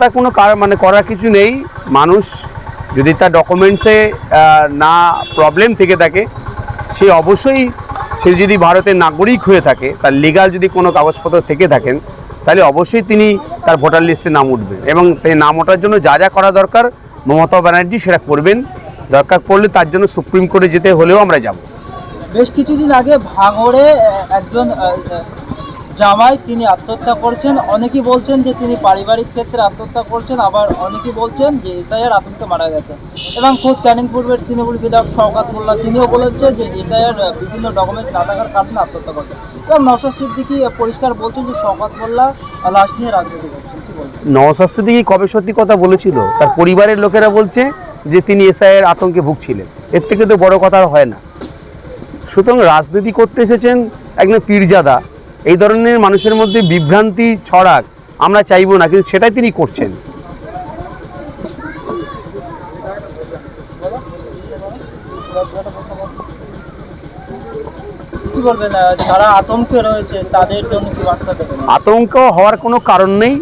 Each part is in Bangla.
তার কোনো মানে করার কিছু নেই। মানুষ যদি তার ডকুমেন্টসে না প্রবলেম থেকে থাকে, সে অবশ্যই সে যদি ভারতের নাগরিক হয়ে থাকে, তার লিগাল যদি কোনো কাগজপত্র থেকে থাকেন, তাহলে অবশ্যই তিনি তার ভোটার লিস্টে নাম উঠবেন এবং সেই নাম ওঠার জন্য যা যা করা দরকার, মমতা ব্যানার্জি সেটা করবেন। দরকার পড়লে তার জন্য সুপ্রিম কোর্টে যেতে হলেও আমরা যাব। বেশ কিছুদিন আগে ভাঙড়ে একজন জামাই, তিনি আত্মহত্যা করছেন। অনেকেই বলছেন যে তিনি পারিবারিক ক্ষেত্রে আত্মহত্যা করছেন। আবার অনেকেই বলছেন যে এসআইআর আতঙ্কে মারা গেছে। এবং খোদ ক্যানিং পূর্বের তৃণমূল বিধায়ক শওকাত মোল্লা, তিনিও বলেছেন যে এসআইআর বিভিন্ন ডকুমেন্টস না থাকার কারণে আত্মহত্যা করছেন। এবং নওশাদ সিদ্দিকি পরিষ্কার বলছেন যে শওকাত মোল্লা লাশ নিয়ে রাজনীতি করছেন। নওশাদ সিদ্দিকী কবে সত্যি কথা বলেছিল? তার পরিবারের লোকেরা বলছে যে তিনি এসআইয়ের আতঙ্কে ভুগছিলেন। এর থেকে তো বড় কথা হয় না। সুতরাং রাজনীতি করতে এসেছেন একজন পীরজাদা। এই ধরনের মানুষের মধ্যে বিভ্রান্তি ছড়াক আমরা চাইব না কিন্তু সেটাই তিনি করছেন। কি বলবেন আহ, যারা আতঙ্কে রয়েছে তাদের জন্য কি বার্তা আতঙ্ক হওয়ার কোনো কারণ নেই।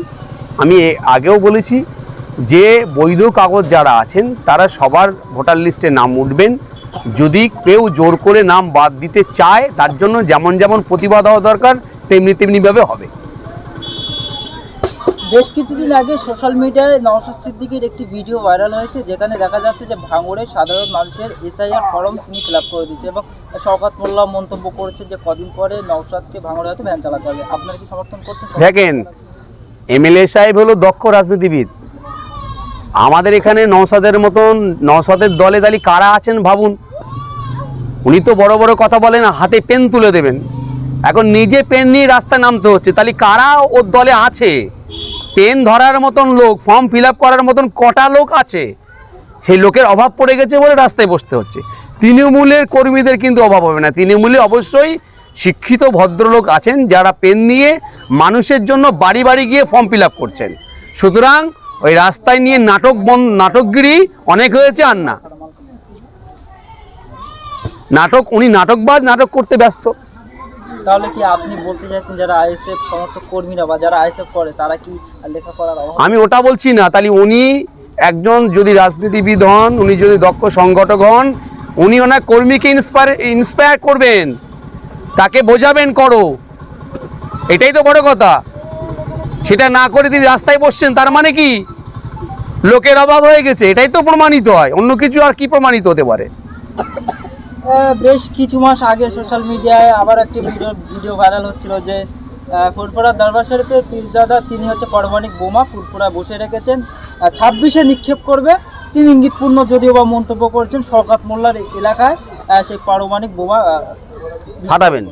আমি আগেও বলেছি যে বৈধ কাগজ যারা আছেন তারা সবার ভোটার লিস্টে নাম উঠবেন। যদি কেউ জোর করে নাম বাদ দিতে চায় তার জন্য যেমন যেমন প্রতিবাদ হওয়া দরকার তেমনি তেমনিভাবে হবে। বেশ কিছুদিন আগে সোশ্যাল মিডিয়ায় নওশাদ সিদ্দিকীর একটি ভিডিও ভাইরাল হয়েছে যেখানে দেখা যাচ্ছে যে ভাঙড়ে সাধারণ মানুষের এসআইআর ফর্ম তিনি ফিল করে দিচ্ছে এবং শওকাত মোল্লা মন্তব্য করেছে যে কদিন পরে নওশাদকে ভাঙড়ে হয়তো ভ্যান চালাতে হবে। আপনারা কি সমর্থন করছেন? দেখেন এমএলএ সাহেব হলো দক্ষ রাজনীতিবিদ। আমাদের এখানে নওসাদের মতন নওসাদের দলে দালি কারা আছেন ভাবুন। উনি তো বড় বড় কথা বলেন হাতে পেন তুলে দেবেন। এখন নিজে পেন নিয়ে রাস্তায় নামতে হচ্ছে। তাহলে কারা ওর দলে আছে? পেন ধরার মতন লোক ফর্ম ফিল করার মতন কটা লোক আছে? সেই লোকের অভাব পড়ে গেছে বলে রাস্তায় বসতে হচ্ছে। তৃণমূলের কর্মীদের কিন্তু অভাব হবে না। তৃণমূলে অবশ্যই শিক্ষিত ভদ্রলোক আছেন যারা পেন নিয়ে মানুষের জন্য বাড়ি বাড়ি গিয়ে ফর্ম ফিল করছেন। সুতরাং ওই রাস্তায় নিয়ে নাটক বন, নাটকগিরি অনেক হয়েছে আর না। নাটক, উনি নাটকবাজ, নাটক করতে ব্যস্ত। তাহলে কি আপনি বলতে চাইছেন যারা আইএসএফ সমর্থক কর্মীরা বা যারা আইএসএফ করে, তারা কি আমি ওটা বলছি না, তাহলে উনি একজন যদি রাজনীতিবিদ হন, উনি যদি দক্ষ সংগঠক হন, উনি ওনার কর্মীকে ইন্সপায়ার ইন্সপায়ার করবেন, তাকে বোঝাবেন করো। এটাই তো বড় কথা। সেটা না করে তিনি রাস্তায় বসছেন, তার মানে কি? লোকের অভাব হয়ে গেছে, এটাই তো প্রমাণিত হয়। অন্য কিছু আর কি প্রমাণিত হতে পারে? বেশ কিছু মাস আগে সোশ্যাল মিডিয়ায় আবার একটি ভিডিও ভিডিও ভাইরাল হচ্ছিল যে ফুরফুরা দরবার শরীফে পীরজাদা তিনি হচ্ছে পারমাণিক বোমা ফুরফুরা বসে রেখেছেন। ছাব্বিশে নিক্ষেপ করবে তিনি ইঙ্গিতপূর্ণ যদিও বা মন্তব্য করেছেন শওকাত মোল্লার এলাকায় সেই পারমাণিক বোমা আহ, ফাটাবেন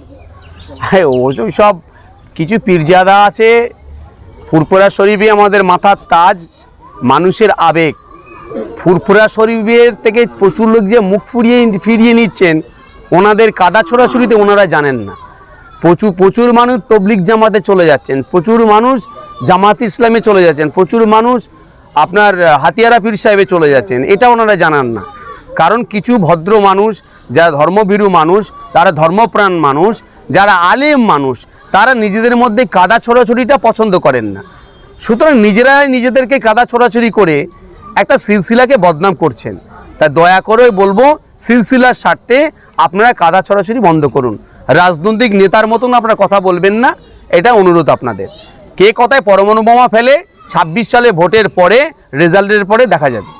হ্যাঁ ওসব সব কিছু পীরজাদা আছে ফুরফুরা শরীফে আমাদের মাথার তাজ মানুষের আবেগ। ফুরফুরা শরীফের থেকে প্রচুর লোক যে মুখ ফুরিয়ে ফিরিয়ে নিচ্ছেন, ওনাদের কাদা ছোড়াছুড়িতে ওনারা জানেন না। প্রচুর প্রচুর মানুষ তবলিক জামাতে চলে যাচ্ছেন, প্রচুর মানুষ জামাত ইসলামে চলে যাচ্ছেন, প্রচুর মানুষ আপনার হাতিয়ারা পীর সাহেবে চলে যাচ্ছেন, এটা ওনারা জানান না। কারণ কিছু ভদ্র মানুষ, যারা ধর্মভীরু মানুষ, তারা ধর্মপ্রাণ মানুষ, যারা আলেম মানুষ, তারা নিজেদের মধ্যে কাদা ছোড়াছুড়িটা পছন্দ করেন না। সুতরাং নিজেরাই নিজেদেরকে কাদা ছোড়াছুড়ি করে একটা সিলসিলাকে বদনাম করছেন। তাই দয়া করে বলব, সিলসিলার স্বার্থে আপনারা কাদা ছড়াছড়ি বন্ধ করুন। রাজনৈতিক নেতার মতন আপনারা কথা বলবেন না, এটা অনুরোধ আপনাদের। কে কথায় পরমাণু বোমা ফেলে, ছাব্বিশ সালে ভোটের পরে, রেজাল্টের পরে দেখা যাবে।